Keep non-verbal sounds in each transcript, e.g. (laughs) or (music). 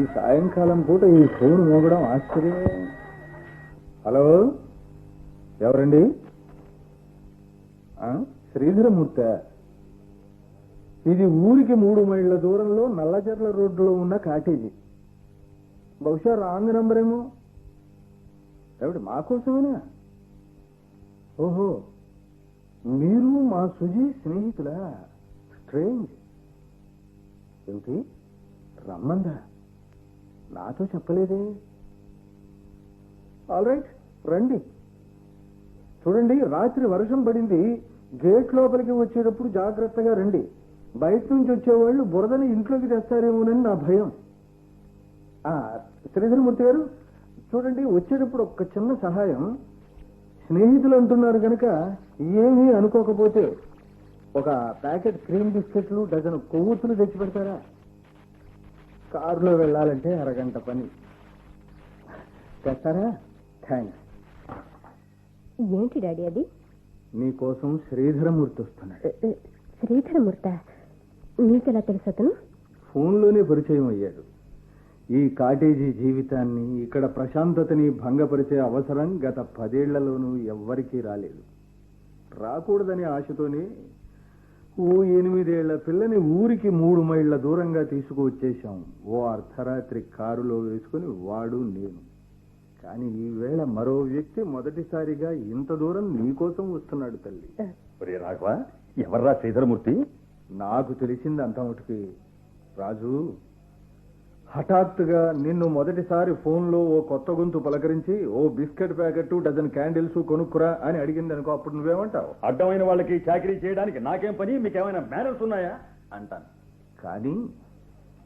ఈ సాయంకాలం పూట ఈ ఫోన్ మోగడం ఆశ్చర్యమే. హలో? ఎవరండి? ఆ, శ్రీధరమూర్త. ఇది ఊరికి మూడు మైళ్ళ దూరంలో నల్లచెర్ల రోడ్డులో ఉన్న కాటేజీ. బహుశా రాంగ్ నంబర్ ఏమో ఏమిటి మా కోసమేనా? ఓహో మీరు మా సుజీ స్నేహితులా? స్ట్రేంజ్. ఏమిటి? రమ్మందా? నాతో చెప్పలేదే. ఆల్ రైట్ రండి. చూడండి రాత్రి వర్షం పడింది. గేట్ లోపలికి వచ్చేటప్పుడు జాగ్రత్తగా రండి. బయట నుంచి వచ్చేవాళ్ళు బురదని ఇంట్లోకి తెస్తారేమోనని నా భయం. ఆ, శ్రీధరమూర్తి గారు చూడండి వచ్చేటప్పుడు ఒక చిన్న సహాయం. స్నేహితులు అంటున్నారు కనుక ఏమీ అనుకోకపోతే ఒక ప్యాకెట్ క్రీమ్ బిస్కెట్లు డజన్ కొవ్వొత్తులు తెచ్చి పెడతారా? కారులో వెళ్ళాలంటే అరగంట పని. తెస్తారా థ్యాంక్స్ ఏంటి డాడీ అది? నీకోసం శ్రీధరమూర్తి వస్తున్నాడు. శ్రీధరమూర్త? నీకెలా తెలుసు అతను? ఫోన్లోనే పరిచయం అయ్యాడు. ఈ కాటేజీ జీవితాన్ని ఇక్కడ ప్రశాంతతని భంగపరిచే అవసరం గత పదేళ్ళలోనూ ఎవ్వరికీ రాలేదు. రాకూడదనే ఆశతోనే ఓ ఎనిమిదేళ్ళ పిల్లని ఊరికి మూడు మైళ్ళ దూరంగా తీసుకువచ్చేశాం. ఓ అర్ధరాత్రి కారులో వేసుకుని వాడు నేను. కానీ ఈవేళ మరో వ్యక్తి మొదటిసారిగా ఇంత దూరం నీకోసం వస్తున్నాడు తల్లి. ఒరే రాఘవ ఎవర్రా శ్రీధరమూర్తి? నాకు తెలిసింది అంత మటుకి రాజు హఠాత్తుగా నిన్ను మొదటిసారి ఫోన్లో ఓ కొత్త గొంతు పలకరించి ఓ బిస్కెట్ ప్యాకెట్ డజన్ క్యాండిల్స్ కొనుక్కురా అని అడిగింది అనుకో అప్పుడు నువ్వేమంటావు? అడ్డమైన వాళ్ళకి చాకరీ చేయడానికి నాకేం పని? మీకేమైనా మేనర్స్ ఉన్నాయా? అంటాను. కానీ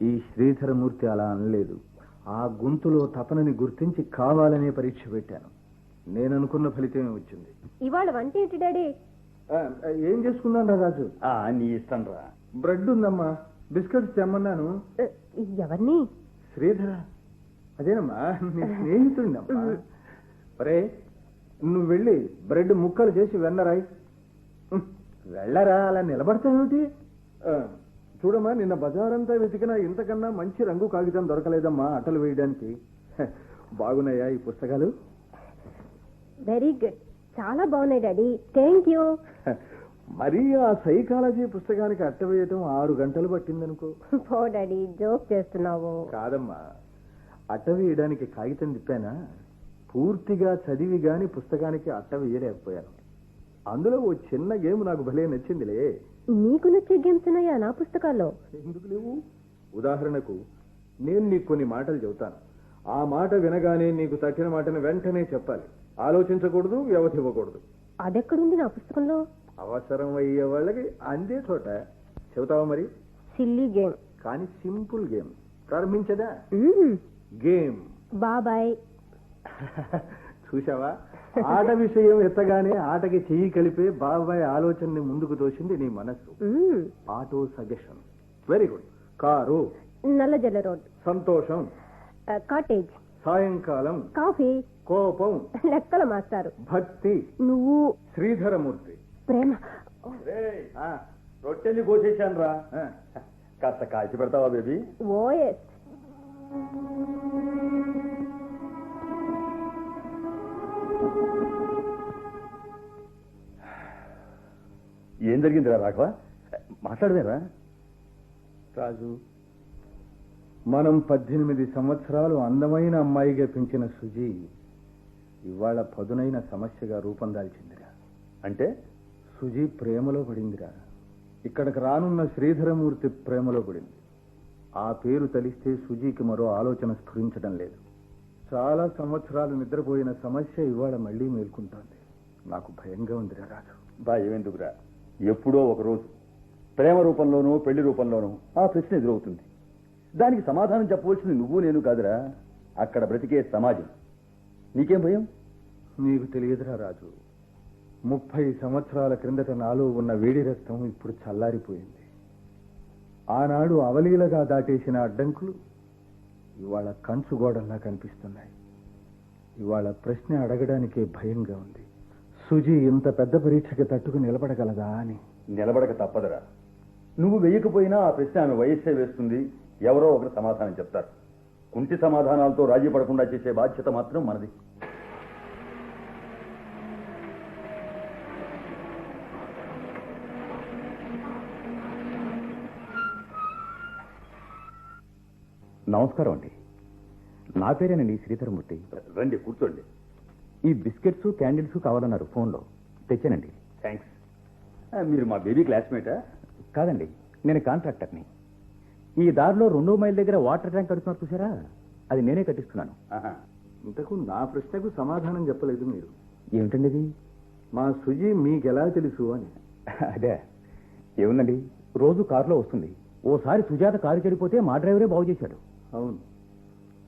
ఈ శ్రీధరమూర్తి అలా అనలేదు. ఆ గొంతులో తపనని గుర్తించి కావాలనే పరీక్ష పెట్టాను. నేను అనుకున్న ఫలితమే వచ్చింది. ఇవాళ వంట ఏంటి డాడీ? ఆ, ఏం చేసుకున్నాను రా రాజు? ఆ, నీ ఇష్టం రా. బ్రెడ్ ఉందమ్మా. బిస్కెట్స్ తెమ్మన్నాను. ఎవరిని? శ్రీధర. అదేనమ్మా నీ స్నేహితుడినమ్మా. ఒరే నువ్వు వెళ్ళి బ్రెడ్ ముక్కలు చేసి వెన్నరాయి వెళ్ళరా అలా నిలబడతావేమిటి? చూడమ్మా నిన్న బజారంతా వెతికినా ఇంతకన్నా మంచి రంగు కాగితం దొరకలేదమ్మా అట్టలు వేయడానికి. బాగున్నాయా ఈ పుస్తకాలు? వెరీ గుడ్ చాలా బాగున్నాయి డాడీ. థ్యాంక్ యూ మరీ ఆ సైకాలజీ పుస్తకానికి అట్ట వేయటం ఆరు గంటలు పట్టిందనుకో. పో డాడీ జోక్ చేస్తున్నావు. కాదమ్మా అట్ట వేయడానికి కాగితం తిప్పానా? పూర్తిగా చదివి గాని పుస్తకానికి అట్ట వేయలేకపోయాను అందులో ఓ చిన్న గేమ్ నాకు భలే నచ్చిందిలే. నీకు నచ్చే గేమ్స్ ఉన్నాయా నా పుస్తకాల్లో? ఎందుకు లేవు? ఉదాహరణకు నేను నీకు కొన్ని మాటలు చెబుతాను. ఆ మాట వినగానే నీకు తక్కిన మాటను వెంటనే చెప్పాలి. ఆలోచించకూడదు వ్యవధి ఇవ్వకూడదు అదెక్కడుంది నా పుస్తకంలో? అవసరం అయ్యే వాళ్ళకి అందే చోట. చెబుతావా మరి? Silly game. కానీ సింపుల్ గేమ్. ప్రారంభించదా? గేమ్. బాబాయ్. (laughs) చూసావా ఆట విషయం ఎత్తగానే ఆటకి చెయ్యి కలిపే బాబాయ్ ఆలోచనని ముందుకు తోసింది నీ మనస్సు. Auto suggestion. Very good. Car. Nallajalla road. సంతోషం. కాటేజ్. సాయంకాలం. కాఫీ. కోపం. లెక్కల మాస్టారు. భక్తి. నువ్వు. శ్రీధరమూర్తి. ప్రేమ. ఆ, రొట్టెల్ని కోసేశాను రా. కాస్త కాల్చి పెడతావా బేబీ? ఓఎస్ ఏం జరిగిందిరా రాఘవ? మాట్లాడదేరా రాజు. మనం పద్దెనిమిది సంవత్సరాలు అందమైన అమ్మాయిగా పెంచిన సుజీ ఇవాళ పదునైన సమస్యగా రూపం దాల్చిందిరా. అంటే? సుజీ ప్రేమలో పడిందిరా. ఇక్కడికి రానున్న శ్రీధరమూర్తి ప్రేమలో పడింది. ఆ పేరు తలిస్తే సుజీకి మరో ఆలోచన స్ఫురించడం లేదు. చాలా సంవత్సరాలు నిద్రపోయిన సమస్య ఇవాళ మళ్ళీ మేల్కుంటోంది. నాకు భయంగా ఉందిరా రాజు. భయం ఎందుకురా? ఎప్పుడో ఒక రోజు. ప్రేమ రూపంలోనూ పెళ్ళి రూపంలోనూ ఆ ప్రశ్న ఎదురవుతుంది. దానికి సమాధానం చెప్పవలసింది నువ్వు నేను కాదురా. అక్కడ బ్రతికే సమాజం. నీకేం భయం? నీకు తెలియదురా రాజు. ముప్పై సంవత్సరాల క్రిందట నాలో ఉన్న వేడి రక్తం ఇప్పుడు చల్లారిపోయింది. ఆనాడు అవలీలగా దాటేసిన అడ్డంకులు ఇవాళ కంచు గోడల్లా కనిపిస్తున్నాయి. ఇవాళ ప్రశ్న అడగడానికే భయంగా ఉంది. సుజీ ఇంత పెద్ద పరీక్షకి తట్టుకు నిలబడగలదా అని. నిలబడక తప్పదురా. నువ్వు వేయకపోయినా ఆ ప్రశ్న ఆమె వయస్సే వేస్తుంది. ఎవరో ఒకరు సమాధానం చెప్తారు. కుంటి సమాధానాలతో రాజీ పడకుండా చేసే బాధ్యత మాత్రం మనది. నమస్కారం అండి. నా పేరేనండి శ్రీధరమూర్తి. రండి కూర్చోండి. ఈ బిస్కెట్స్ క్యాండిల్స్ కావాలన్నారు ఫోన్లో. తెచ్చానండి. థ్యాంక్స్ మీరు మా బేబీ క్లాస్మేటా? కాదండి నేను కాంట్రాక్టర్ని. ఈ దారిలో రెండో మైల్ దగ్గర వాటర్ ట్యాంక్ కడుతున్నారు చూసారా అది నేనే కట్టిస్తున్నాను. ఇంతకు నా ప్రశ్నకు సమాధానం చెప్పలేదు మీరు. ఏమిటండి ఇది? మా సుజీ మీకెలా తెలుసు అని. అదే. ఏముందండి? రోజు కారులో వస్తుంది. ఓసారి సుజాత కారు చెడిపోతే మా డ్రైవరే బాగు చేశాడు. అవును.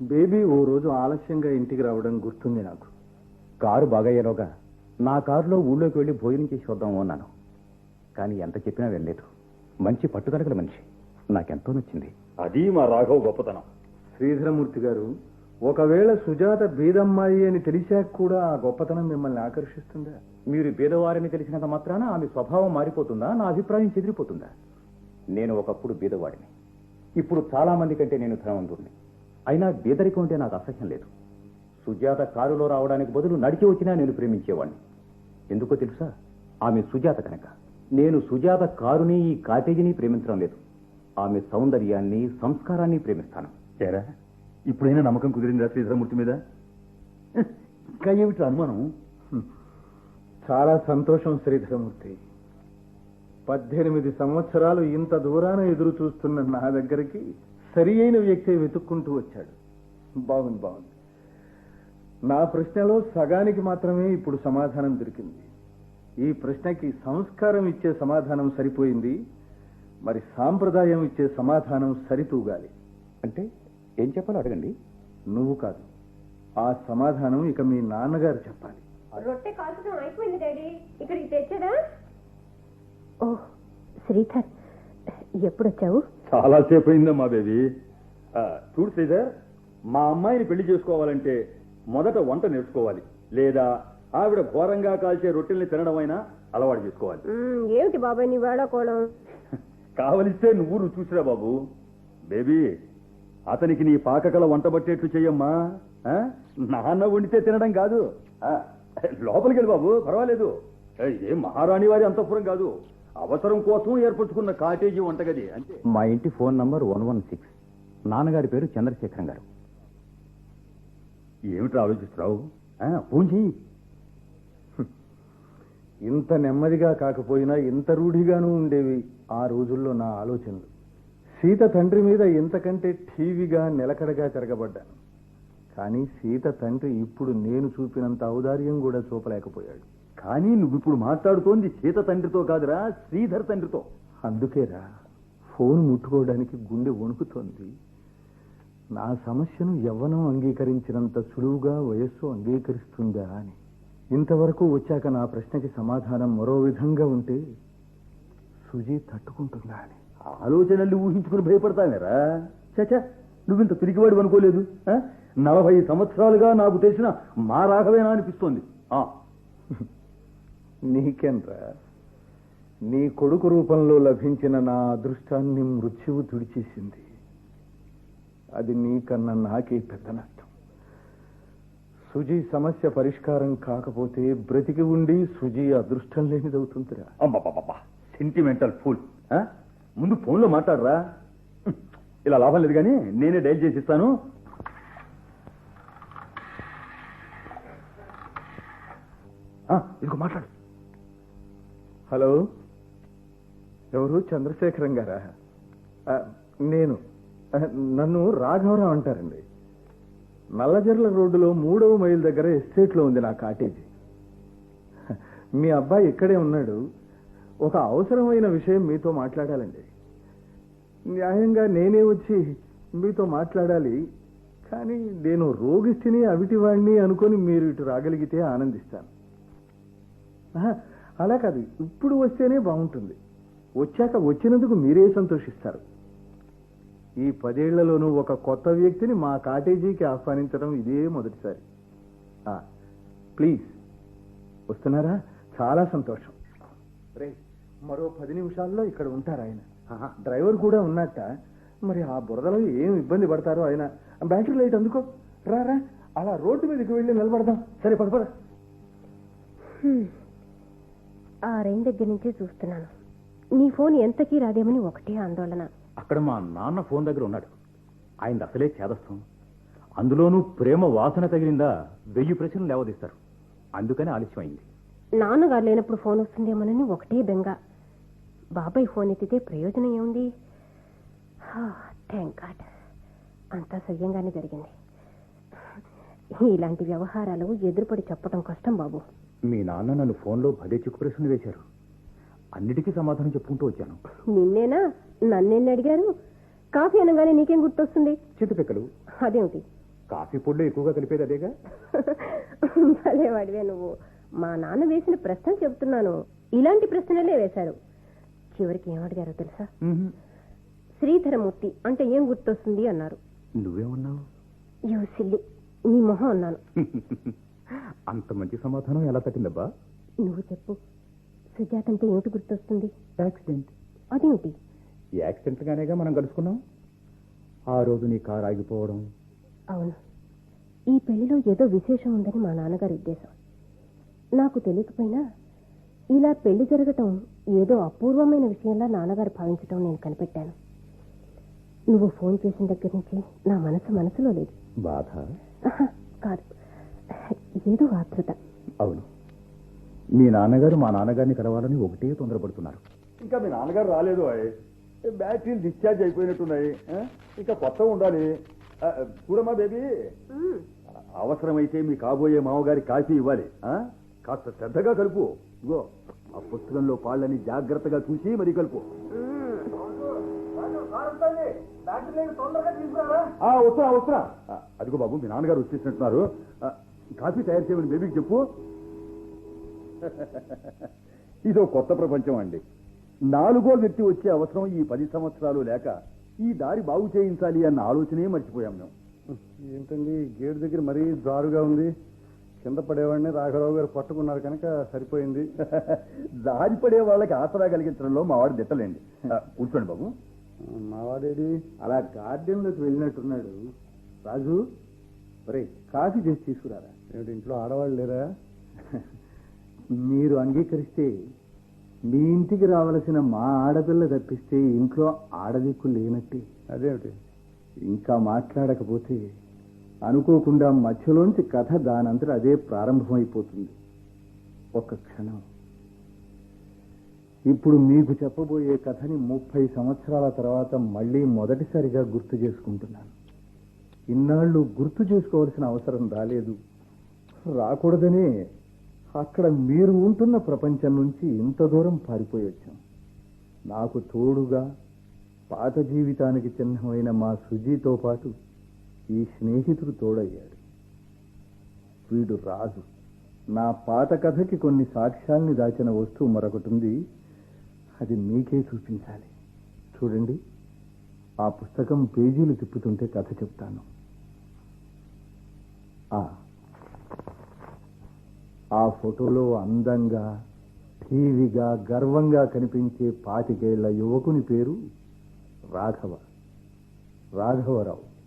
బేబీ ఓ రోజు ఆలస్యంగా ఇంటికి రావడం గుర్తుంది నాకు. కారు బాగయ్యేలోగా నా కారులో ఊళ్ళోకి వెళ్ళి భోజనం చేసి వద్దాము అన్నాను. కానీ ఎంత చెప్పినా వెళ్ళలేదు మంచి పట్టుదలగల మనిషి. నాకెంతో నచ్చింది. అది మా రాఘవ్ గొప్పతనం. శ్రీధరమూర్తి గారు ఒకవేళ సుజాత బీదమ్మాయి అని తెలిసాక కూడా ఆ గొప్పతనం మిమ్మల్ని ఆకర్షిస్తుందా? మీరు బీదవారిని తెలిసినంత మాత్రాన ఆమె స్వభావం మారిపోతుందా? నా అభిప్రాయం చెదిరిపోతుందా? నేను ఒకప్పుడు బీదవాడిని. ఇప్పుడు చాలా మంది కంటే నేను ధనవంతుడిని అయినా బీదరికం అంటే నాకు అసహ్యం లేదు. సుజాత కారులో రావడానికి బదులు నడిచి వచ్చినా నేను ప్రేమించేవాడిని ఎందుకో తెలుసా? ఆమె సుజాత కనుక. నేను సుజాత కారుని ఈ కాటేజీని ప్రేమించడం లేదు. ఆమె సౌందర్యాన్ని సంస్కారాన్ని ప్రేమిస్తాను. చేరా ఇప్పుడైనా నమ్మకం కుదిరిందా శ్రీధరమూర్తి మీద? ఇంకా ఏమిటి అనుమానం? చాలా సంతోషం శ్రీధరమూర్తి. పద్దెనిమిది సంవత్సరాలు ఇంత దూరాన ఎదురు చూస్తున్న నా దగ్గరికి సరి అయిన వ్యక్తి వెతుక్కుంటూ వచ్చాడు. బాగుంది బాగుంది. నా ప్రశ్నలో సగానికి మాత్రమే ఇప్పుడు సమాధానం దొరికింది. ఈ ప్రశ్నకి సంస్కారం ఇచ్చే సమాధానం సరిపోయింది. మరి సాంప్రదాయం ఇచ్చే సమాధానం సరితూగాలి. అంటే ఏం చెప్పాలో అడగండి. నువ్వు కాదు. ఆ సమాధానం ఇక మీ నాన్నగారు చెప్పాలి. రొట్టె కాల్చడం అయిపోయింది డాడీ. ఇక్కడికి తెచ్చాడా ఓ శ్రీధర్ ఎప్పుడు వచ్చావు చాలా సేపు అయిందమ్మా బేబీ చూడు శ్రీధర్ మా అమ్మాయిని పెళ్ళి చేసుకోవాలంటే మొదట వంట నేర్చుకోవాలి. లేదా ఆవిడ ఘోరంగా కాల్చే రొట్టెల్ని తినడం అయినా అలవాటు చేసుకోవాలి. ఏమిటి బాబాయ్ నీ వేళకోళం? కావలిస్తే నువ్వు రుచి చూసిరా బాబు. బేబీ అతనికి నీ పాకకల వంట పట్టేట్లు చెయ్యమ్మా. ఆ? నాన్న వండితే తినడం కాదు. ఆ, లోపలికి వెళ్ళి బాబు పర్వాలేదు. ఏ, ఏం మహారాణి వారి అంతఃపురం కాదు. అవసరం కోసం ఏర్పరచుకున్న కాటేజీ వంటగది అంతే మా ఇంటి phone number one one six. నాన్నగారి పేరు చంద్రశేఖరం గారు. ఏమిటి ఆలోచిస్తున్నావు? ఫోన్ చెయ్యి. (laughs) ఇంత నెమ్మదిగా కాకపోయినా ఇంత రూఢిగానూ ఉండేవి ఆ రోజుల్లో నా ఆలోచనలు. సీత తండ్రి మీద ఇంతకంటే ఠీవిగా నిలకడగా తిరగబడ్డాను. కానీ సీత తండ్రి ఇప్పుడు నేను చూపినంత ఔదార్యం కూడా చూపలేకపోయాడు. కానీ నువ్వు ఇప్పుడు మాట్లాడుతోంది సీత తండ్రితో కాదురా శ్రీధర్ తండ్రితో. అందుకేరా ఫోన్ ముట్టుకోవడానికి గుండె వణుకుతోంది. నా సమస్యను యవ్వనం అంగీకరించినంత సులువుగా వయస్సు అంగీకరిస్తుందా అని. ఇంతవరకు వచ్చాక నా ప్రశ్నకి సమాధానం మరో విధంగా ఉంటే సుజీ తట్టుకుంటుందా అని. ఆలోచనల్ని ఊహించుకుని భయపడతావేరా? చచా నువ్వింత పిరికివాడు అనుకోలేదు? నలభై సంవత్సరాలుగా నాకు తెలిసిన మా రాఘవేనా అనిపిస్తోంది. (laughs) ఆ, నీ కొడుకు రూపంలో లభించిన నా అదృష్టాన్ని మృత్యువు తుడిచేసింది. అది నీకన్నా నాకే పెద్ద నష్టం సుజీ సమస్య పరిష్కారం కాకపోతే బ్రతికి ఉండి సుజీ అదృష్టం లేనిదవుతుందిరా. అబ్బబ్బబ్బబ్బా సెంటిమెంటల్ ఫుల్ ఆ? ముందు ఫోన్లో మాట్లాడరా. ఇలా లాభం లేదు కానీ నేనే డైల్ చేసి ఇస్తాను. ఆ, ఇదిగో మాట్లాడు. హలో? ఎవరు? చంద్రశేఖరం గారా? నేను. నన్ను రాఘవరావు అంటారండి. నల్లజర్ల రోడ్డులో మూడవ మైల్ దగ్గర ఎస్టేట్లో ఉంది నా కాటేజీ. మీ అబ్బాయి ఇక్కడే ఉన్నాడు. ఒక అవసరమైన విషయం మీతో మాట్లాడాలండి. న్యాయంగా నేనే వచ్చి మీతో మాట్లాడాలి కానీ నేను రోగిష్టిని అవిటివాణ్ణి అనుకొని మీరు ఇటు రాగలిగితే ఆనందిస్తాను. అలా కాదు ఇప్పుడు వస్తేనే బాగుంటుంది. వచ్చాక వచ్చినందుకు మీరే సంతోషిస్తారు. ఈ పదేళ్ళలోనూ ఒక కొత్త వ్యక్తిని మా కాటేజీకి ఆహ్వానించడం ఇదే మొదటిసారి. ప్లీజ్ వస్తున్నారా? చాలా సంతోషం. రే మరో పది నిమిషాల్లో ఇక్కడ ఉంటారు ఆయన. డ్రైవర్ కూడా ఉన్నట్ట. మరి ఆ బురదలో ఏం ఇబ్బంది పడతారో ఆయన. బ్యాటరీ లైట్ అందుకో. రా అలా రోడ్డు మీదకి వెళ్ళి నిలబడదాం. సరే పద పద. ఆ రైన్ దగ్గర నుంచే చూస్తున్నాను. నీ ఫోన్ ఎంతకీ రాదేమని ఒకటే ఆందోళన. అక్కడ మా నాన్న ఫోన్ దగ్గర ఉన్నాడు. ఆయన అసలే చేదస్తాం అందులోనూ ప్రేమ వాసన తగిలిందా వెయ్యి ప్రశ్నలు లేవదీస్తారు. అందుకని ఆలస్యం అయింది నాన్నగారు లేనప్పుడు ఫోన్ వస్తుందేమోనని ఒకటే బెంగ. బాబాయ్ ఫోన్ ఎత్తితే ప్రయోజనం ఏముంది? థ్యాంక్ గాడ్ అంతా సవ్యంగానే జరిగింది. ఇలాంటి వ్యవహారాలు ఎదురుపడి చెప్పడం కష్టం బాబు. మీ నాన్న నన్ను ఫోన్లో భలే చిక్కు ప్రశ్నలు వేశారు. అన్నిటికీ సమాధానం చెప్పుకుంటూ వచ్చాను. నిన్నేనా? నన్నెన్ని అడిగారు? కాఫీ అనగానే నీకేం గుర్తొస్తుంది? చింతపిక్కలు. అదేమిటి? కాఫీ పొడిలో ఎక్కువగా కలిపేది అదేగా? (laughs) భలే వాడివే నువ్వు. మా నాన్న వేసిన ప్రశ్నలు చెబుతున్నాను ఇలాంటి ప్రశ్నలే వేశారు. చివరికి ఏమడిగారో తెలుసా. శ్రీధరమూర్తి అంటే ఏం గుర్తొస్తుంది అన్నారు. నువ్వేమన్నావు? You silly. నీ మొహం అన్నాను. (laughs) అంత మంచి సమాధానం ఎలా తట్టిందబ్బా? నువ్వు చెప్పు. సుజాత అంటే ఏమిటి గుర్తొస్తుంది? యాక్సిడెంట్. అదేమిటి? యాక్సిడెంట్ గానేగా మనం కలుసుకున్నాం ఆ రోజు నీ కారు ఆగిపోవడం. అవును. ఈ పెళ్ళిలో ఏదో విశేషం ఉందని మా నాన్నగారి ఉద్దేశం. నాకు తెలియకపోయినా ఇలా పెళ్ళి జరగటం ఏదో అపూర్వమైన విషయంలా నాన్నగారు భావించటం నేను కనిపెట్టాను. నువ్వు ఫోన్ చేసిన దగ్గర నుంచి నా మనసు మనసులో లేదు. బాధ? కాదు. ఏదో ఆతృత అవును. మీ నాన్నగారు మా నాన్నగారిని కలవాలని ఒకటే తొందరపడుతున్నారు. ఇంకా మీ నాన్నగారు రాలేదు. బ్యాటరీలు డిశ్చార్జ్ అయిపోయినట్టున్నాయి? ఇంకా కొత్త ఉండాలి. చూడమ్మా బేబీ. అవసరమైతే మీ కాబోయే మామగారి కాఫీ ఇవ్వాలి ఆ? కాస్త శ్రద్ధగా కలుపు. ఇగో ఆ పుస్తకంలో పాళ్ళని జాగ్రత్తగా చూసి మరి కలుపు. వస్తున్నా వస్తున్నా. ఆ, అదిగో బాబు మీ నాన్నగారు వచ్చేసినట్టున్నారు. కాఫీ తయారు చేయమని బేబీకి చెప్పు. ఇదో కొత్త ప్రపంచం అండి. నాలుగో వ్యక్తి వచ్చే అవసరం ఈ పది సంవత్సరాలు లేక ఈ దారి బాగు చేయించాలి అన్న ఆలోచనే మర్చిపోయాం మేము. ఏంటండి గేట్ దగ్గర మరీ జారుగా ఉంది. కింద పడేవాడిని రాఘరావు గారు పట్టుకున్నారు కనుక సరిపోయింది. దారి పడే వాళ్ళకి ఆసరా కలిగించడంలో మా వాడు దిట్టలేండి. కూర్చోండి బాబు. మావాడేడి అలా గార్డెన్లోకి వెళ్ళినట్టున్నాడు. రాజు ఒరే కాఫీ చేసి తీసుకురారా? ఏమిటి ఇంట్లో ఆడవాళ్ళు లేరా? మీరు అంగీకరిస్తే మీ ఇంటికి రావలసిన మా ఆడపిల్ల తప్పిస్తే ఇంట్లో ఆడదిక్కు లేనట్టే. అదేమిటి? ఇంకా మాట్లాడకపోతే అనుకోకుండా మధ్యలోంచి కథ దానంతట అదే ప్రారంభమైపోతుంది. ఒక్క క్షణం. ఇప్పుడు మీకు చెప్పబోయే కథని ముప్పై సంవత్సరాల తర్వాత మళ్ళీ మొదటిసారిగా గుర్తు చేసుకుంటున్నాను. ఇన్నాళ్ళు గుర్తు చేసుకోవాల్సిన అవసరం రాలేదు. రాకూడదనే అక్కడ మీరు ఉంటున్న ప్రపంచం నుంచి ఇంత దూరం పారిపోయి వచ్చాం. నాకు తోడుగా పాత జీవితానికి చిహ్నమైన మా సుజీతో పాటు ఈ స్నేహితుడు తోడయ్యాడు. వీడు రాజు. నా పాత కథకి కొన్ని సాక్ష్యాల్ని దాచిన వస్తువు మరొకటి ఉంది. అది మీకే చూపించాలి. చూడండి ఆ పుస్తకం పేజీలు తిప్పుతుంటే కథ చెప్తాను. ఆ. ఫోటోలో అందంగా ఠీవిగా గర్వంగా కనిపించే పాతికేళ్ళ యువకుని పేరు రాఘవ. రాఘవరావు.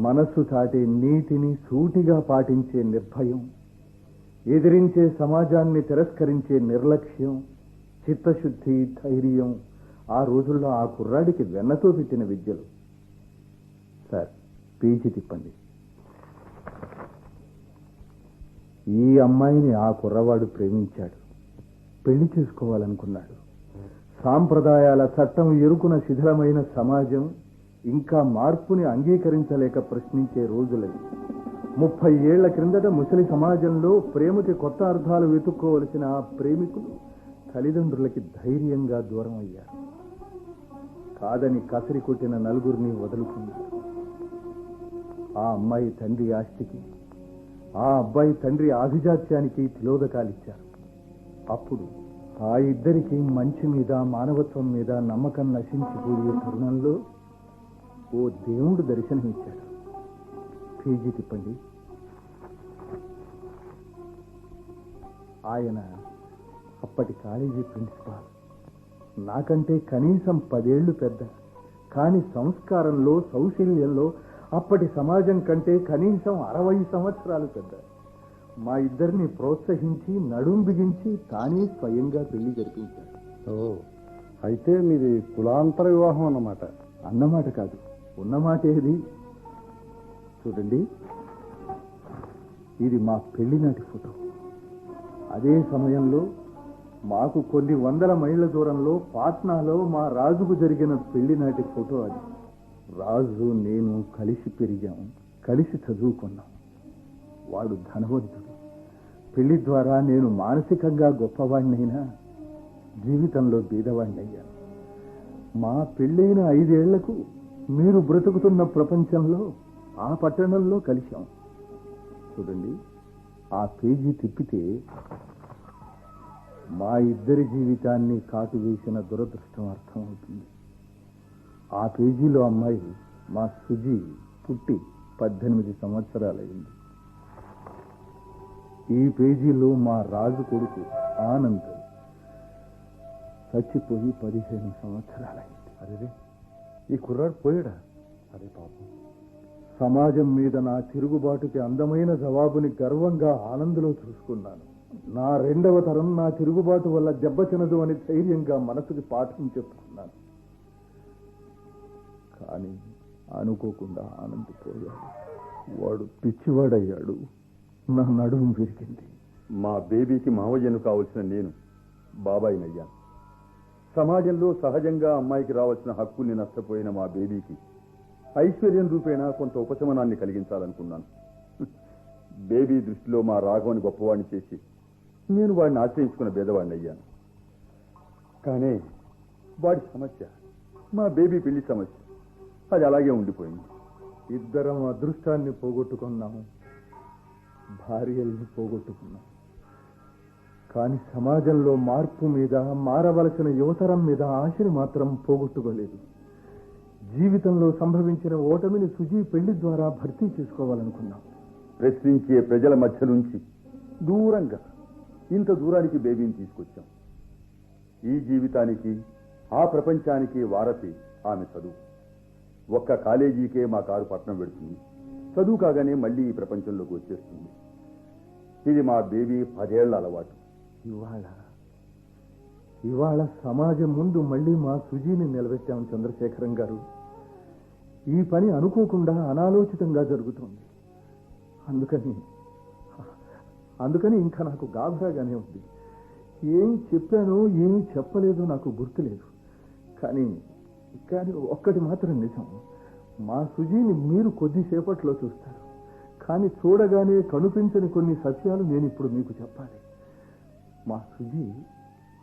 మనస్సు చాటే నీతిని సూటిగా పాటించే నిర్భయం ఎదిరించే సమాజాన్ని తిరస్కరించే నిర్లక్ష్యం చిత్తశుద్ధి ధైర్యం ఆ రోజుల్లో ఆ కుర్రాడికి వెన్నతో పెట్టిన విద్యలు. సార్ పీచి తిప్పండి. ఈ అమ్మాయిని ఆ కుర్రవాడు ప్రేమించాడు. పెళ్ళి చేసుకోవాలనుకున్నాడు. సాంప్రదాయాల చట్టం ఎరుకున శిథిలమైన సమాజం ఇంకా మార్పుని అంగీకరించలేక ప్రశ్నించే రోజులవి. ముప్పై ఏళ్ళ క్రిందట ముసలి సమాజంలో ప్రేమకి కొత్త అర్థాలు వెతుక్కోవలసిన ఆ ప్రేమికులు తల్లిదండ్రులకి ధైర్యంగా దూరం అయ్యారు. కాదని కసిరి కొట్టిన నలుగురిని వదులుకున్నారు. ఆ అమ్మాయి తండ్రి ఆస్తికి ఆ అబ్బాయి తండ్రి ఆభిజాత్యానికి తిలోదకాలిచ్చారు. అప్పుడు ఆ ఇద్దరికి మంచి మీద మానవత్వం మీద నమ్మకం నశించిపోయే తరుణంలో ఓ దేవుడు దర్శనమిచ్చాడు. పేజీ తిప్పండి. ఆయన అప్పటి కాలేజీ ప్రిన్సిపాల్. నాకంటే కనీసం పదేళ్ళు పెద్ద కానీ సంస్కారంలో సౌశల్యంలో అప్పటి సమాజం కంటే కనీసం అరవై సంవత్సరాలు పెద్ద. మా ఇద్దరిని ప్రోత్సహించి నడుం బిగించి తానే స్వయంగా పెళ్ళి జరిపించాడు ఓ అయితే మీది కులాంతర వివాహం అన్నమాట. అన్నమాట కాదు ఉన్నమాట ఏది చూడండి ఇది మా పెళ్ళి నాటి ఫోటో. అదే సమయంలో మాకు కొన్ని వందల మైళ్ళ దూరంలో పాట్నాలో మా రాజుకు జరిగిన పెళ్ళి నాటి ఫోటో అది. రాజు నేను కలిసి పెరిగాం కలిసి చదువుకున్నాం. వాడు ధనవంతుడు. పెళ్ళి ద్వారా నేను మానసికంగా గొప్పవాణ్ణైనా జీవితంలో బీదవాణ్ణయ్యాను. మా పెళ్ళైన ఐదేళ్ళకు మీరు బ్రతుకుతున్న ప్రపంచంలో ఆ పట్టణంలో కలిశాం. చూడండి ఆ పేజీ తిప్పితే మా ఇద్దరి జీవితాన్ని కాటు వేసిన దురదృష్టం అర్థమవుతుంది. ఆ పేజీలో అమ్మాయి మా సుజి పుట్టి పద్దెనిమిది సంవత్సరాలైంది ఈ పేజీలో మా రాజు కొడుకు ఆనంద్ చచ్చిపోయి పదిహేను సంవత్సరాలైంది అరే ఈ కుర్రాడు పోయాడా? అరే పాపం. సమాజం మీద నా తిరుగుబాటుకి అందమైన జవాబుని గర్వంగా ఆనందులో చూసుకున్నాను. నా రెండవ తరం నా తిరుగుబాటు వల్ల దెబ్బతినదు అని ధైర్యంగా మనసుకి పాఠం చెప్పుకున్నాను. కానీ అనుకోకుండా ఆనందిపోయాడు. వాడు పిచ్చివాడయ్యాడు. నా నడుము విరిగింది. మా బేబీకి మావయ్యను కావలసిన నేను బాబాయినయ్యాను సమాజంలో సహజంగా అమ్మాయికి రావాల్సిన హక్కుని నష్టపోయిన మా బేబీకి ఐశ్వర్యం రూపేణా కొంత ఉపశమనాన్ని కలిగించాలనుకున్నాను. బేబీ దృష్టిలో మా రాఘవని గొప్పవాడిని చేసి నేను వాడిని ఆశ్రయించుకున్న భేదవాడిని అయ్యాను కానీ వాడి సమస్య మా బేబీ పెళ్ళి సమస్య అది అలాగే ఉండిపోయింది. ఇద్దరం అదృష్టాన్ని పోగొట్టుకున్నాము భార్యల్ని పోగొట్టుకున్నాం. కానీ సమాజంలో మార్పు మీద మారవలసిన యువతరం మీద ఆశని మాత్రం పోగొట్టుకోలేదు. జీవితంలో సంభవించిన ఓటమిని సుజీ పెళ్ళి ద్వారా భర్తీ చేసుకోవాలనుకున్నాం. ప్రశ్నించే ప్రజల మధ్య నుంచి దూరంగా ఇంత దూరానికి బేబీని తీసుకొచ్చాం. ఈ జీవితానికి ఆ ప్రపంచానికి వారసి ఆమె చదువు. ఒక్క కాలేజీకే మా కారు పట్నం పెడుతుంది. చదువు కాగానే మళ్ళీ ఈ ప్రపంచంలోకి వచ్చేస్తుంది. ఇది మా బేబీ పదేళ్ళ అలవాటు. ఇవాళ ఇవాళ సమాజం ముందు మళ్ళీ మా సుజీని నిలబెట్టాం చంద్రశేఖరం గారు. ఈ పని అనుకోకుండా అనాలోచితంగా జరుగుతోంది. అందుకని అందుకని ఇంకా నాకు గాభరాగానే ఉంది. ఏం చెప్పానో ఏమి చెప్పలేదో నాకు గుర్తులేదు. కానీ కానీ ఒక్కటి మాత్రం నిజం. మా సుజీని మీరు కొద్దిసేపట్లో చూస్తారు. కానీ చూడగానే కనిపించని కొన్ని సత్యాలు నేను ఇప్పుడు మీకు చెప్పాలి. మా సుజీ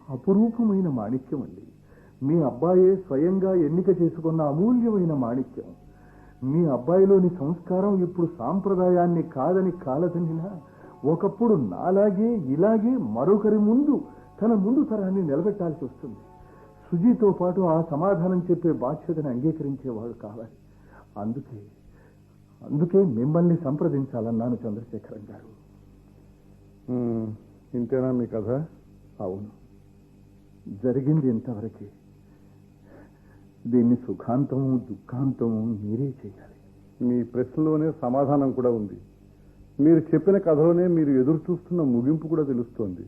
అపురూపమైన మాణిక్యం అండి. మీ అబ్బాయే స్వయంగా ఎన్నిక చేసుకున్న అమూల్యమైన మాణిక్యం. మీ అబ్బాయిలోని సంస్కారం ఇప్పుడు సాంప్రదాయాన్ని కాదని కాలదండినా ఒకప్పుడు నాలాగే ఇలాగే మరొకరి ముందు తన ముందు తరాన్ని నిలబెట్టాల్సి వస్తుంది. సుజీతో పాటు ఆ సమాధానం చెప్పే బాధ్యతను అంగీకరించేవాడు కావాలి. అందుకే అందుకే మిమ్మల్ని సంప్రదించాలన్నాను చంద్రశేఖరం గారు. ఇంతేనా మీ కథ? అవును. జరిగింది ఇంతవరకే. దీన్ని సుఖాంతము దుఃఖాంతము మీరే చేయాలి. మీ ప్రశ్నలోనే సమాధానం కూడా ఉంది. మీరు చెప్పిన కథలోనే మీరు ఎదురు చూస్తున్న ముగింపు కూడా తెలుస్తోంది.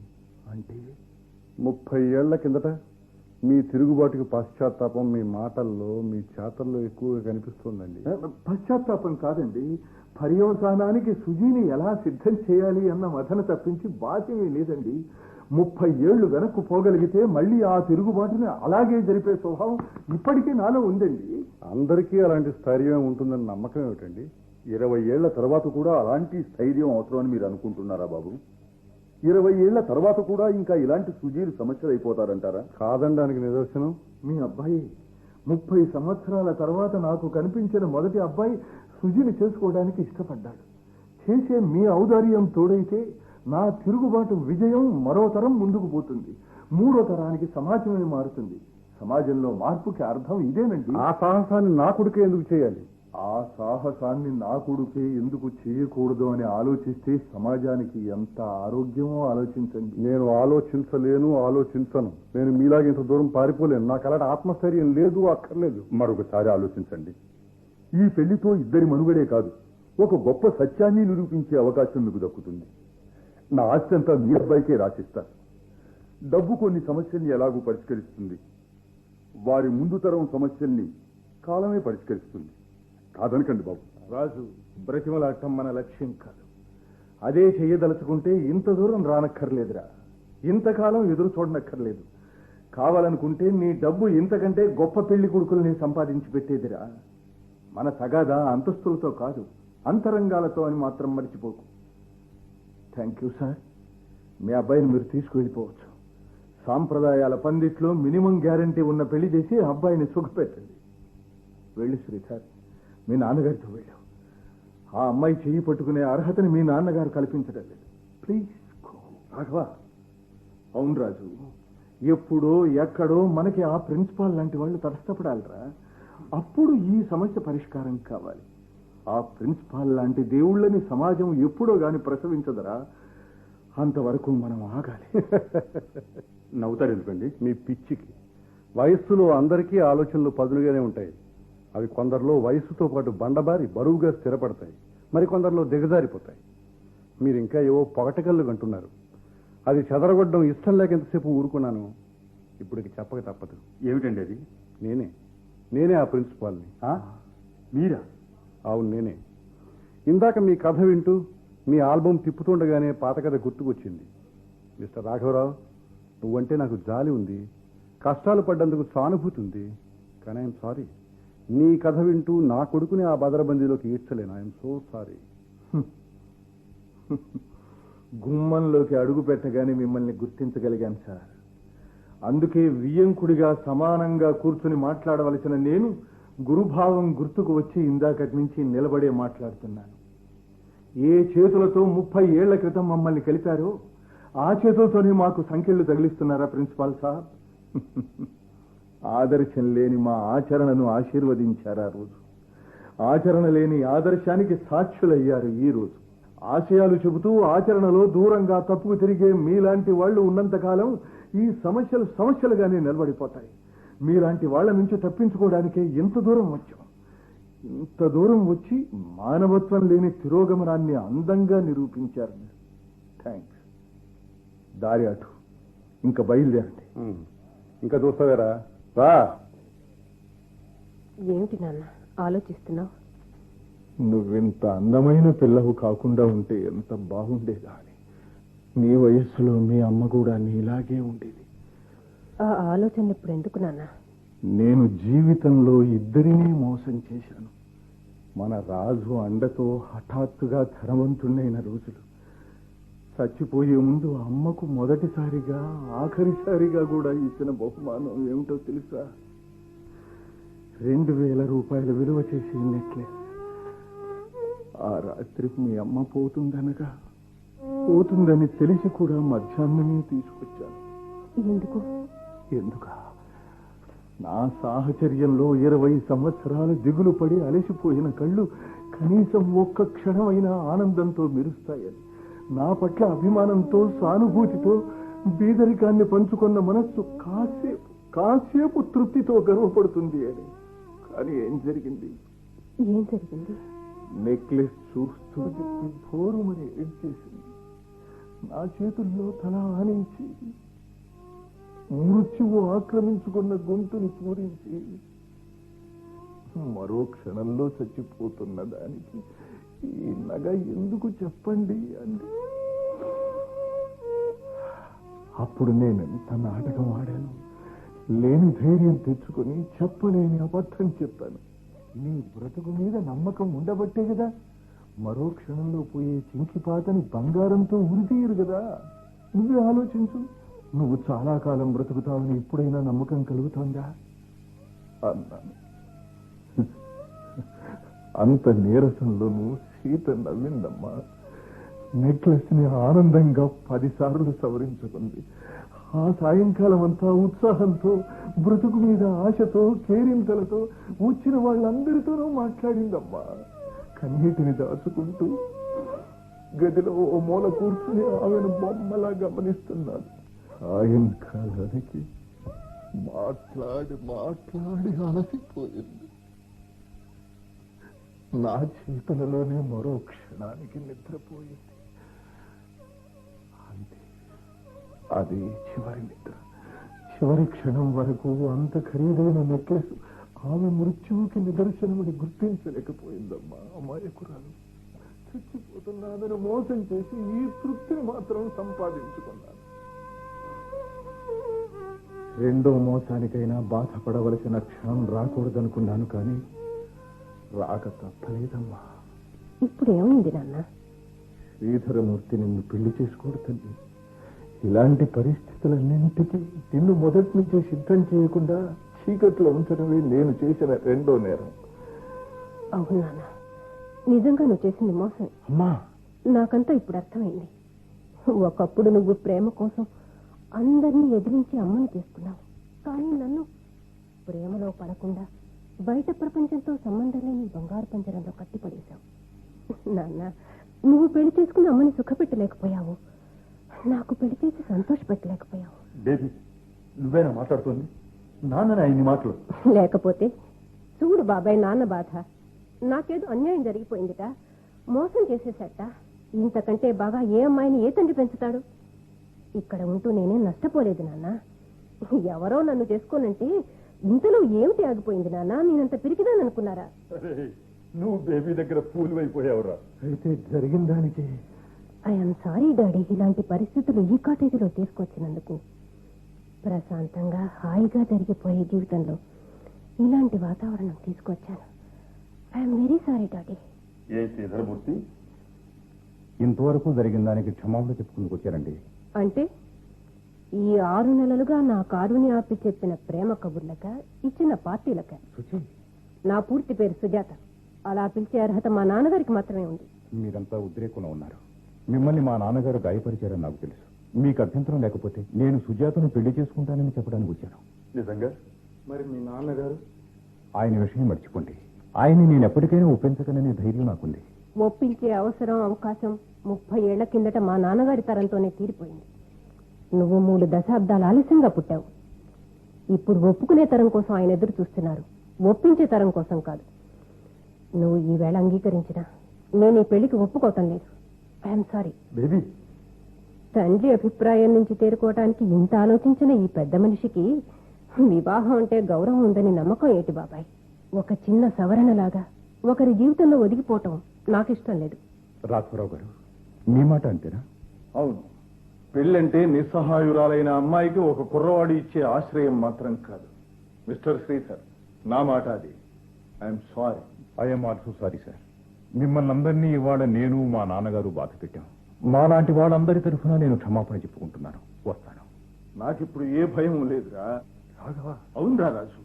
అంటే? ముప్పై ఏళ్ళ కిందట మీ తిరుగుబాటుకి పశ్చాత్తాపం మీ మాటల్లో మీ చేతల్లో ఎక్కువగా కనిపిస్తోందండి. పశ్చాత్తాపం కాదండి. పర్యవసానానికి సుజీని ఎలా సిద్ధం చేయాలి అన్న మథన తప్పించి బాధ్యమే లేదండి. ముప్పై ఏళ్ళు వెనక్కు పోగలిగితే మళ్ళీ ఆ తిరుగుబాటుని అలాగే జరిపే స్వభావం ఇప్పటికీ నాలో ఉందండి. అందరికీ అలాంటి స్థైర్యం ఉంటుందని నమ్మకం ఏమిటండి? ఇరవై ఏళ్ళ తర్వాత కూడా అలాంటి స్థైర్యం అవసరమని మీరు అనుకుంటున్నారా బాబు? ఇరవై ఏళ్ళ తర్వాత కూడా ఇంకా ఇలాంటి సుజీలు సమస్యలు అయిపోతారంటారా కాదనడానికి నిదర్శనం. మీ అబ్బాయి ముప్పై సంవత్సరాల తర్వాత నాకు కనిపించిన మొదటి అబ్బాయి సుజిని చేసుకోవడానికి ఇష్టపడ్డాడు. చేసే మీ ఔదార్యం తోడైతే నా తిరుగుబాటు విజయం మరో తరం ముందుకు పోతుంది. మూడో తరానికి సమాజమే మారుతుంది. సమాజంలో మార్పుకి అర్థం ఇదేనండి. ఆ సాహసాన్ని నా కొడుకే ఎందుకు చేయాలి? ఆ సాహసాన్ని నా కొడుకే ఎందుకు చేయకూడదు అని ఆలోచిస్తే సమాజానికి ఎంత ఆరోగ్యమో ఆలోచించండి. నేను ఆలోచించలేను ఆలోచించను. నేను మీలాగా ఇంత దూరం పారిపోలేను. నాకు అలాంటి ఆత్మస్థైర్యం లేదు అక్కర్లేదు. మరొకసారి ఆలోచించండి. ఈ పెళ్ళితో ఇద్దరి మనుగడే కాదు ఒక గొప్ప సత్యాన్ని నిరూపించే అవకాశం మీకు దక్కుతుంది. నా ఆస్తి అంతా మీ అబ్బాయికే రాసిస్తాను. డబ్బు కొన్ని సమస్యల్ని ఎలాగూ పరిష్కరిస్తుంది. వారి ముందు తరం సమస్యల్ని కాలమే పరిష్కరిస్తుంది. కాదనకండి బాబు. రాజు బ్రతిమలాడటం మన లక్ష్యం కాదు. అదే చేయదలుచుకుంటే ఇంత దూరం రానక్కర్లేదురా. ఇంతకాలం ఎదురు చూడనక్కర్లేదు. కావాలనుకుంటే నీ డబ్బు ఇంతకంటే గొప్ప పెళ్ళి కొడుకుల్ని సంపాదించి పెట్టేదిరా. మన తగాదా అంతస్తులతో కాదు అంతరంగాలతో అని మాత్రం మర్చిపోకు. థ్యాంక్ యూ సార్ మీ అబ్బాయిని మీరు తీసుకువెళ్ళిపోవచ్చు. సాంప్రదాయాల పందిట్లో మినిమం గ్యారంటీ ఉన్న పెళ్ళి చేసి అబ్బాయిని సుఖపెట్టండి. శ్రీ శ్రీధర్. మీ నాన్నగారితో వెళ్ళాం. ఆ అమ్మాయి చెయ్యి పట్టుకునే అర్హతని మీ నాన్నగారు కల్పించడం లేదు. ప్లీజ్ రాఘవ. అవును రాజు ఎప్పుడో ఎక్కడో మనకి ఆ ప్రిన్సిపాల్ లాంటి వాళ్ళు తటస్థపడాలరా. అప్పుడు ఈ సమస్య పరిష్కారం కావాలి. ఆ ప్రిన్సిపాల్ లాంటి దేవుళ్ళని సమాజం ఎప్పుడో గాని ప్రసవించదరా. అంతవరకు మనం ఆగాలి. నవ్వుతారు ఎందుకండి? మీ పిచ్చికి. వయస్సులో అందరికీ ఆలోచనలు పదునుగానే ఉంటాయి. అవి కొందరిలో వయస్సుతో పాటు బండబారి బరువుగా స్థిరపడతాయి. మరి కొందరిలో దిగజారిపోతాయి. మీరు ఇంకా ఏవో పొగటకల్లు కంటున్నారు. అది చెదరగొట్టడం ఇష్టం లేక ఎంతసేపు ఊరుకున్నాను. ఇప్పుడు ఇక చెప్పక తప్పదు. ఏమిటండి అది? నేనే. నేనే ఆ ప్రిన్సిపాల్ని? మీరా? అవును నేనే. ఇందాక మీ కథ వింటూ మీ ఆల్బం తిప్పుతుండగానే పాత కథ గుర్తుకొచ్చింది. మిస్టర్ రాఘవరావు నువ్వంటే నాకు జాలి ఉంది. కష్టాలు పడ్డందుకు సానుభూతి ఉంది. కానీ ఐఎమ్ సారీ. నీ కథ వింటూ నా కొడుకుని ఆ బదరబందీలోకి ఈడ్చలేను. ఐఎమ్ సో సారీ గుమ్మంలోకి అడుగు పెట్టగానే మిమ్మల్ని గుర్తించగలిగాను సార్. అందుకే వియ్యంకుడిగా సమానంగా కూర్చుని మాట్లాడవలసిన నేను గురుభావం గుర్తుకు వచ్చి ఇందాకటి నుంచి నిలబడే మాట్లాడుతున్నాను. ఏ చేతులతో ముప్పై ఏళ్ళ క్రితం మమ్మల్ని కలిపారో ఆ చేతులతోనే మాకు సంఖ్యలు తగిలిస్తున్నారా ప్రిన్సిపాల్ సార్ ఆదర్శం లేని మా ఆచరణను ఆశీర్వదించారా రోజు. ఆచరణ లేని ఆదర్శానికి సాక్షులయ్యారు ఈ రోజు. ఆశయాలు చెబుతూ ఆచరణలో దూరంగా తప్పుకు తిరిగే మీలాంటి వాళ్ళు ఉన్నంతకాలం ఈ సమస్యలు సమస్యలుగానే నిలబడిపోతాయి. మీలాంటి వాళ్ళ నుంచి తప్పించుకోవడానికే ఇంత దూరం వచ్చాం. ఇంత దూరం వచ్చి మానవత్వం లేని తిరోగమనాన్ని అందంగా నిరూపించారు. థ్యాంక్స్ దారి అటు. ఇంకా బయలుదేరండి. ఇంకా చూస్తావేరా? రా ఏమిటి నాన్న? ఆలోచిస్తున్నావు? నువ్వింత అందమైన పిల్లవు కాకుండా ఉంటే ఎంత బాగుండేదా అని నీ వయస్సులో మీ అమ్మ కూడా నీలాగే ఉండేది. ఆ ఆలోచనలు ఇప్పుడు ఎందుకు నాన్న? నేను జీవితంలో ఇద్దరినీ మోసం చేశాను. మన రాజు అండతో హఠాత్తుగా ధనవంతుడైన రోజులు. చచ్చిపోయే ముందు అమ్మకు మొదటిసారిగా ఆఖరిసారిగా కూడా ఇచ్చిన బహుమానం ఏమిటో తెలుసా? రెండు వేల రూపాయల విలువ చేసే నెక్లెస్ ఆ రాత్రి మీ అమ్మ పోతుందనగా పోతుందని తెలిసి కూడా మధ్యాహ్నమే తీసుకొచ్చాను. ఎందుకు? ఎందుక? నా సాహచర్యంలో ఇరవై సంవత్సరాలు దిగులు పడి అలసిపోయిన కళ్ళు కనీసం ఒక్క క్షణమైన ఆనందంతో మెరుస్తాయని. నా పట్ల అభిమానంతో సానుభూతితో బీదరికాన్ని పంచుకున్న మనస్సు కాసేపు కాసేపు తృప్తితో గర్వపడుతుంది అని. కానీ ఏం జరిగింది? ఏం జరిగింది? నెక్లెస్ చూస్తూ చెప్పి భోరుమని ఏడ్చేసింది నా చేతుల్లో తల ఆనించి మృత్యువు ఆక్రమించుకున్న గొంతుని పూరించి మరో క్షణంలో చచ్చిపోతున్న దానికి ఈ నగ ఎందుకు చెప్పండి అంది. అప్పుడు నేను ఎంత నాటకం ఆడాను? లేని ధైర్యం తెచ్చుకొని చెప్పలేని అబద్ధం చెప్పాను. నీ బ్రతుకు మీద నమ్మకం ఉండబట్టే కదా మరో క్షణంలో పోయే చింకిపాతని బంగారంతో ఉరితీయరు కదా. నువ్వే ఆలోచించు. నువ్వు చాలా కాలం బ్రతుకుతావని ఎప్పుడైనా నమ్మకం కలుగుతోందా? అన్నాను. అంత నీరసంలోనూ సీత నవ్విందమ్మా. నెక్లెస్ని ఆనందంగా పదిసార్లు సవరించుకుంది. ఆ సాయంకాలం అంతా ఉత్సాహంతో బ్రతుకు మీద ఆశతో కేరింతలతో వచ్చిన వాళ్ళందరితోనూ మాట్లాడిందమ్మా. కన్నీటిని దాచుకుంటూ గదిలో ఓ మూల కూర్చుని ఆమెను బొమ్మలా గమనిస్తున్నాను. సాయంకాలానికి మాట్లాడి మాట్లాడి అలసిపోయింది. నా చేతులలోనే మరో క్షణానికి నిద్రపోయింది. అంతే. అది చివరి నిద్ర. చివరి క్షణం వరకు అంత ఖరీదైన నెక్లెస్ ఆమె మృత్యువుకి నిదర్శనమని గుర్తించలేకపోయిందమ్మా. అమాయకురాలు. చచ్చిపోతున్నానని మోసం చేసి ఈ తృప్తిని మాత్రం సంపాదించుకున్నాను. రెండో మోసానికైనా బాధపడవలసిన క్షణం రాకూడదనుకున్నాను కానీ రాక తప్పలేదమ్మా ఇప్పుడు ఏమైంది నాన్న? శ్రీధరమూర్తి నిన్ను పెళ్ళి చేసుకోడు తల్లి. ఇలాంటి పరిస్థితులన్నింటికీ నిన్ను మొదటి నుంచి సిద్ధం చేయకుండా చీకట్లో ఉంచడమే నేను చేసిన రెండో నేరం. అవును నాన్న. నిజంగా నువ్వు చేసింది మోసం. అమ్మా! నాకంతా ఇప్పుడు అర్థమైంది. ఒకప్పుడు నువ్వు ప్రేమ కోసం అందరినీ ఎదిరించి అమ్మని చేసుకున్నావు కానీ నన్ను ప్రేమలో పడకుండా బయట ప్రపంచంతో సంబంధం లేని బంగారు పంజరంలో కట్టిపడేశావు. నాన్న నువ్వు పెళ్ళి చేసుకుని అమ్మని సుఖపెట్టలేకపోయావు. నాకు పెళ్ళి చేసి సంతోషపెట్టలేకపోయావు. బేబీ నువ్వేనా మాట్లాడుతుంది? నాన్న మాటలు. లేకపోతే చూడు బాబాయ్ నాన్న బాధ. నాకేదో అన్యాయం జరిగిపోయిందిట. మోసం చేసేసట ఇంతకంటే బాగా ఏ అమ్మాయిని ఏ తండ్రి పెంచుతాడు? ఇక్కడ ఉంటూ నేనే నష్టపోలేదు నాన్న. ఎవరో నన్ను చేసుకోనంటే ఇంతలో ఏమిటి ఆగిపోయింది నాన్న? నేనంత పిరికిదాననుకున్నారా నువ్వు బేబీ దగ్గర పూలు అయిపోయావురా అయితే జరిగిన దానికి ఐఎమ్ సారీ డాడీ. ఇలాంటి పరిస్థితులు ఈ కాటేజీలో తీసుకొచ్చినందుకు ప్రశాంతంగా హాయిగా జరిగిపోయే జీవితంలో ఇలాంటి వాతావరణం తీసుకొచ్చాను. I'm very sorry daddy. ఏ శ్రీధరమూర్తి? ఇంతవరకు జరిగిన దానికి క్షమాపణ చెప్పుకుందుకు వచ్చారండి. అంటే? ఈ ఆరు నెలలుగా నా కారుని ఆపి చెప్పిన ప్రేమ కబుర్లక ఇచ్చిన పార్టీలక. నా పూర్తి పేరు సుజాత. అలా పిలిచే అర్హత మా నాన్నగారికి మాత్రమే ఉంది. మీరంతా ఉద్రేకంలో ఉన్నారు. మిమ్మల్ని మా నాన్నగారు గాయపరిచారని నాకు తెలుసు. మీకు అభ్యంతరం లేకపోతే నేను సుజాతను పెళ్ళి చేసుకుంటానని చెప్పడానికి వచ్చాను. నిజంగా? మరి మీ నాన్నగారు? ఆయన విషయం మర్చిపోండి. ఆయన్ని నేను ఎప్పటికైనా ఒప్పించగలనే ధైర్యం నాకుంది. ఒప్పించే అవసరం అవకాశం ముప్పై ఏళ్ళ కిందట మా నాన్నగారి తరంతోనే తీరిపోయింది. నువ్వు మూడు దశాబ్దాలు ఆలస్యంగా పుట్టావు. ఇప్పుడు ఒప్పుకునే తరం కోసం ఆయన ఎదురు చూస్తున్నారు. ఒప్పించే తరం కోసం కాదు. నువ్వు ఈ వేళ అంగీకరించినా నేను ఈ పెళ్ళికి ఒప్పుకోవటం లేదు. I'm sorry. బేబీ. తండ్రి అభిప్రాయం నుంచి తేరుకోవటానికి ఇంత ఆలోచించిన ఈ పెద్ద మనిషికి వివాహం అంటే గౌరవం ఉందని నమ్మకం ఏంటి బాబాయ్? ఒక చిన్న సవరణలాగా ఒకరి జీవితంలో ఒదిగిపోవటం నాకు ఇష్టం లేదు. రాఘవరావు గారు మీ మాట అంతేనా? అవును. పెళ్ళంటే నిస్సహాయురాలైన అమ్మాయికి ఒక కుర్రవాడు ఇచ్చే ఆశ్రయం మాత్రం కాదు. మిస్టర్ శ్రీధర్ నా మాట అది. I'm sorry I'm also sorry sir మిమ్మల్ని అందరినీ ఇవాళ నేను మా నాన్నగారు బాధ పెట్టాం మాలాంటి వాళ్ళందరి తరఫున నేను క్షమాపణ చెప్పుకుంటున్నాను. వస్తాను. నాకిప్పుడు ఏ భయం లేదురా. అవునరా రాజు.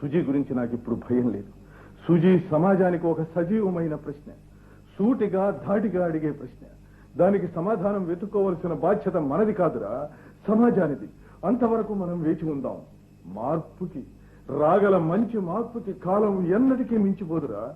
సుజీ గురించి నాకు ఇప్పుడు భయం లేదు. సుజీ సమాజానికి ఒక సజీవమైన ప్రశ్న. సూటిగా ధాటిగా అడిగే ప్రశ్న. దానికి సమాధానం వెతుక్కోవలసిన బాధ్యత మనది కాదురా సమాజానిది. అంతవరకు మనం వేచి ఉందాం. మార్పుకి రాగల మంచి మార్పుకి కాలం ఎన్నటికీ మించిపోదురా.